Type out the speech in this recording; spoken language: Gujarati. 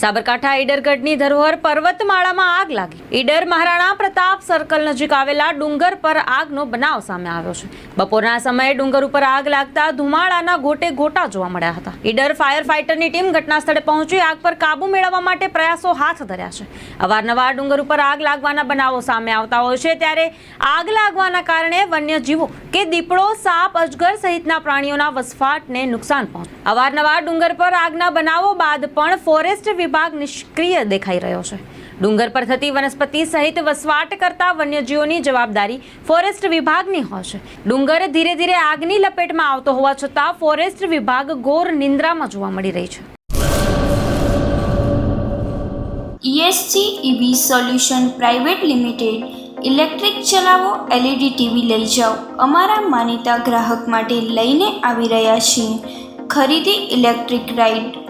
સાબરકાંઠા ઈડરગઢની ધરોહર પર્વતમાળામાં આગ લાગી. ઈડર મહારાણા પ્રતાપ સર્કલ નજીક આવેલા ડુંગર પર આગનો બનાવ સામે આવ્યો છે. બપોરના સમયે ડુંગર ઉપર આગ લાગતા ધુમાડાના ગોટે ગોટા જોવા મળ્યા હતા. ઈડર ફાયર ફાઇટરની ટીમ ઘટના સ્થળે પહોંચી આગ પર કાબુ મેળવવા માટે પ્રયાસો હાથ ધર્યા છે. અવારનવાર ડુંગર ઉપર આગ લાગવાના બનાવો સામે આવતા હોય છે ત્યારે આગ લાગવાના કારણે વન્યજીવો કે દીપડો, સાપ, અજગર સહિતના પ્રાણીઓના વસવાટને નુકસાન પહોંચે અવારનવાર ડુંગર પર આગના બનાવો બાદ પણ ફોરેસ્ટ વિભાગ નિષ્ક્રિય દેખાઈ રહ્યો છે. ડુંગર પર થતી વનસ્પતિ સહિત વસવાટ કરતા વન્યજીવોની જવાબદારી ફોરેસ્ટ વિભાગની હોય છે. ડુંગર ધીરે ધીરે આગની લપેટમાં આવતો હોવા છતાં ફોરેસ્ટ વિભાગ ઘોર નિંદ્રામાં જોવા મળી રહી છે. ESC EV solution private limited electric ચલાવો એલઈડી ટીવી લઈ જાઓ. અમારા માનીતા ગ્રાહક માટે લઈને આવી રહ્યા છીએ. ખરીદી ઇલેક્ટ્રિક રાઇડ